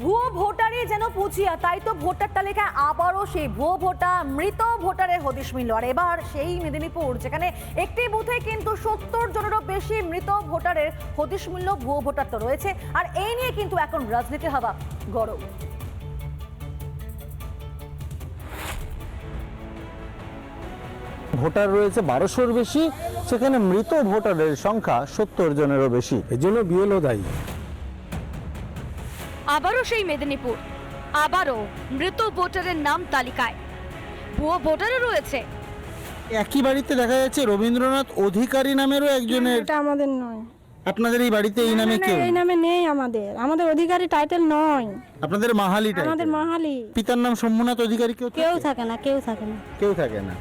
ভুয়ো ভোটারই যেন পুঁজিয়া তাই তো ভোটার তালিকায় আবারও সেই ভুয়ো ভোটার মৃত ভোটারের হদিশ মিলল। আর এবার সেই মেদিনীপুর যেখানে একটি বুথে কিন্তু সত্তর জনেরও বেশি মৃত ভোটারের হদিশ মিলল ভুয়ো ভোটার তো রয়েছে। আর এই নিয়ে কিন্তু এখন রাজনীতি হওয়া গরম। ভোটার রয়েছে বারোশোর বেশি সেখানে মৃত ভোটারের সংখ্যা সত্তর জনেরও বেশি। এজন্য বিএলও দায়ী। আবারও সেই মেদিনীপুর। আবারও মৃত ভোটারের নাম তালিকায়। ভুয়ো ভোটারও রয়েছে। একই বাড়িতে দেখা যাচ্ছে রবীন্দ্রনাথ অধিকারী নামেরও একজনের। এটা আমাদের নয়। আপনাদের এই বাড়িতে এই নামে কেউ? এই নামে নেই আমাদের। আমাদের অধিকারী টাইটেল নয়। আপনাদের মাহালি আমাদের মাহালি। পিতার নাম সোমনাথ অধিকারী কেউ কেউ থাকে? থাকে না কেউ থাকে না। কেউ থাকে না।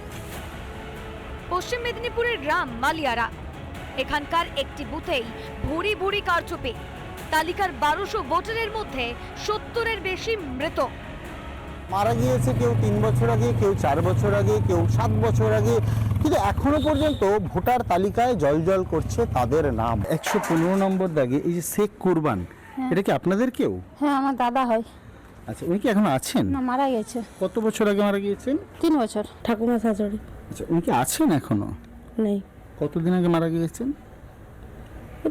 পশ্চিম মেদিনীপুরের গ্রাম মালিয়ারা। এখানকার একটি বুথেই ভুরি ভুরি কারচুপি। তালিকার বারোশো ভোটারের মধ্যে সত্তরের বেশি মৃত। মারা গিয়েছে কেউ তিন বছর আগে কেউ চার বছর আগে কেউ সাত বছর আগে। কিন্তু এখনও পর্যন্ত ভোটার তালিকায় জল করছে তাদের নাম। একশো পনেরো নম্বর দাগে এই যে শেখ কুরবান এটা কি আপনাদের কেউ? হ্যাঁ আমার দাদা হয়। আচ্ছা উনি কি এখন আছেন? না মারা গেছে। কত বছর আগে মারা গিয়েছেন? তিন বছর। ঠাকুমা শাশুড়ি আচ্ছা উনি কি আছেন এখনও? নেই। কতদিন আগে মারা গিয়েছেন?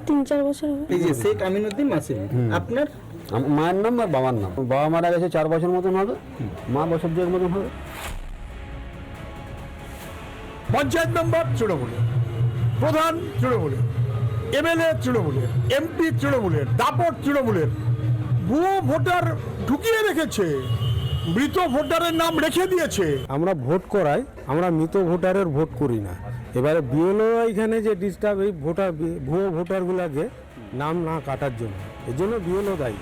তিন চার বছর হবে। এই যে শেখ আমিনুদ্দিন মাসিম আপনার? মায়ের নাম আর বাবার নাম? বাবা মারা গেছে চার বছর মতন হবে। মা বছর দুয়েক মতন হবে। পঞ্চায়েত মেম্বার তৃণমূলের প্রধান তৃণমূলের এমএলএ তৃণমূলের এমপি তৃণমূলের দাপট তৃণমূলের ভুয়ো ভোটার ঢুকিয়ে রেখেছে মৃত ভোটারের নাম রেখে দিয়েছে। আমরা ভোট করাই আমরা মৃত ভোটারের ভোট করি না। এবারে বিএলও এখানে যে ডিস্টার্ব এই ভোটার ভুয়ো ভোটারগুলোকে নাম না কাটার জন্য। এর জন্য বিএলও দায়ী।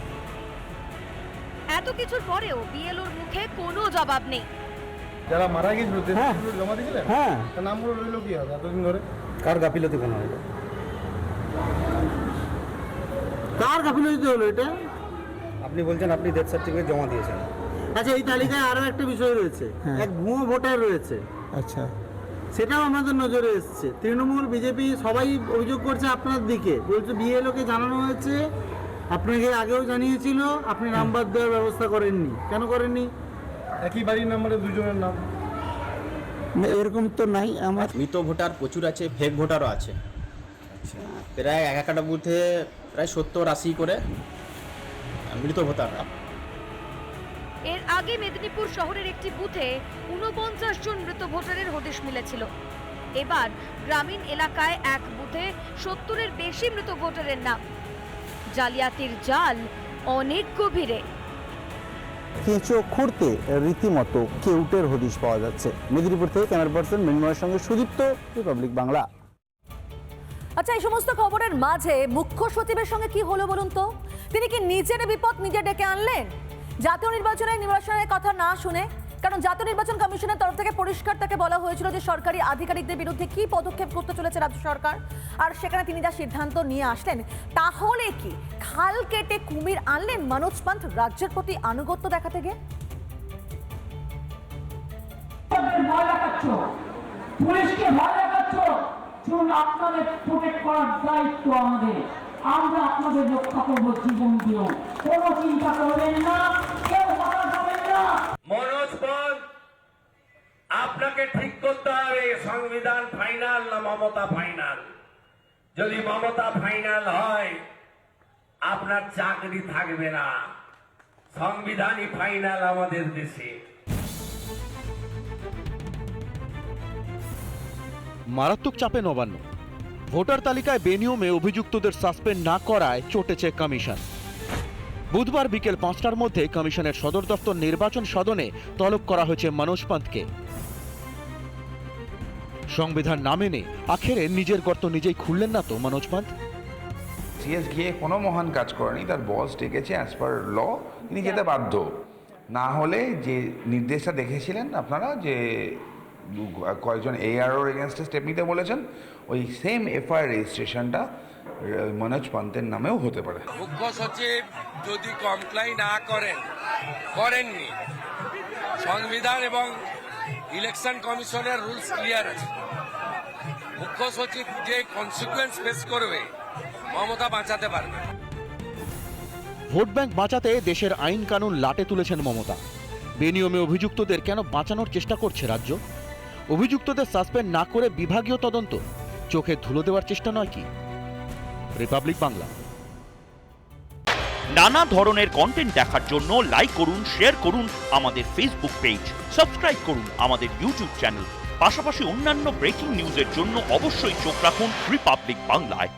এত কিছুর পরেও বিএলওর মুখে কোনো জবাব নেই। যারা মারা গিয়েছিল হ্যাঁ। জমা দিয়েছিলেন? হ্যাঁ। তার নামগুলো রইল কি হবে এতদিন ধরে? কার গাফিলতি কোনো হলো? কার গাফিলতি হলো এটা? আপনি বলছেন আপনি ডেথ সার্টিফিকেট জমা দিয়েছেন। আচ্ছা এই তালিকায় আরও একটা বিষয় রয়েছে। এক ভুয়ো ভোটার রয়েছে। আচ্ছা। সেটাও আমাদের নজরে এসেছে। তৃণমূল বিজেপি সবাই অভিযোগ করছে আপনার দিকে। বলছে বিএলওকে জানানো হয়েছে আপনাকে আগেও জানিয়েছিল আপনি নাম্বার দেওয়ার ব্যবস্থা করেননি। কেন করেননি? একই বাড়ির নাম্বারে দুজনের নাম। এরকম তো নাই আমার মৃত ভোটার প্রচুর আছে ফেক ভোটারও আছে। প্রায় এক একটা বুথে প্রায় সত্তর আশি করে মৃত ভোটার এর আগে মেদিনীপুর শহরের একটি বুথে উনপঞ্চাশ জন মৃত ভোটারের হদিশ মিলেছিল। এবার গ্রামীণ এলাকায় এক বুথে সত্তরের বেশি মৃত ভোটারের নাম। জালিয়াতির জাল অনেক গভীরে। কেঁচো খুঁড়তে রীতিমতো কেউটের হদিশ পাওয়া যাচ্ছে। মেদিনীপুর থেকে ক্যামেরা পার্সন মৃন্ময়ের সঙ্গে সুদীপ্ত রিপাবলিক বাংলা। আচ্ছা এই সমস্ত খবরের মাঝে মুখ্য সচিবের সঙ্গে কি হলো বলুন তো? তিনি কি নিজের বিপদ নিজে ডেকে আনলেন? জাতীয় নির্বাচনে নির্বাচনের কথা না শুনে, কারণ জাতীয় নির্বাচন কমিশনের তরফ থেকে পরিষ্কার তাকে বলা হয়েছিল যে সরকারি আধিকারিকদের বিরুদ্ধে কি পদক্ষেপ করতে চলেছে রাজ্য সরকার। আর সেখানে তিনি যা সিদ্ধান্ত নিয়ে আসলেন, তাহলে কি খাল কেটে কুমির আনলেন মনোজ পান্থ রাজ্যের প্রতি আনুগত্য ভয় দেখাচ্ছ। পুলিশকে ভয় দেখাচ্ছ। আপনাদের প্রোটেক্ট করার দায়িত্ব আমাদের। আমরা আপনাদের রক্ষা করব জীবন দিয়েও কোনো চিন্তা করবেন না কেউ না। মনোজ পল আপনাকে ঠিক করতে হবে সংবিধান ফাইনাল না মমতা ফাইনাল? যদি মমতা ফাইনাল হয় আপনার চাকরি থাকবে না। সংবিধানই ফাইনাল আমাদের দেশে। মারাত্মক চাপে নবান্ন। ভোটার তালিকায় বেনিয়মে অভিযুক্তদের সাসপেন্ড না করায় চটেছে কমিশন। বুধবার বিকেল পাঁচটার মধ্যে কমিশনের সদর দফতর নির্বাচন সদনে তলব করা হয়েছে মনোজ পান্তকে। সংবিধান না মেনে আখেরে নিজের গর্ত নিজেই খুললেন না তো মনোজ পান্ত? সিএস গিয়ে কোনো মহান কাজ করেনি তার বস ডেকেছে অ্যাজ পার ল তিনি যেতে বাধ্য। না হলে যে নির্দেশটা দেখেছিলেন আপনারা যে কয়েকজন এআরওর এগেনস্টে স্টেপ নিতে বলেছেন। ওই সেম এফআইআর রেজিস্ট্রেশনটা মনোজ পান্তের নামেও হতে পারে। মুখ্য সচিব যদি কমপ্লাই না করেন করেননি সংবিধান এবং ইলেকশন কমিশনের রুলস ক্লিয়ার আছে। মুখ্য সচিব যে কনসিকুয়েন্স ফেস করবে মমতা বাঁচাতে পারবে ভোট ব্যাংক বাঁচাতে দেশের আইন কানুন লাটে তুলেছেন মমতা। বেনিয়মে অভিযুক্তদের কেন বাঁচানোর চেষ্টা করছে রাজ্য? অভিযুক্তদের সাসপেন্ড না করে বিভাগীয় তদন্ত। চোখে ধুলো দেওয়ার চেষ্টা নয় কি? রিপাবলিক বাংলা নানা ধরনের কন্টেন্ট দেখার জন্য লাইক করুন শেয়ার করুন আমাদের ফেসবুক পেজ সাবস্ক্রাইব করুন আমাদের ইউটিউব চ্যানেল পাশাপাশি অন্যান্য ব্রেকিং নিউজের জন্য অবশ্যই চোখ রাখুন রিপাবলিক বাংলায়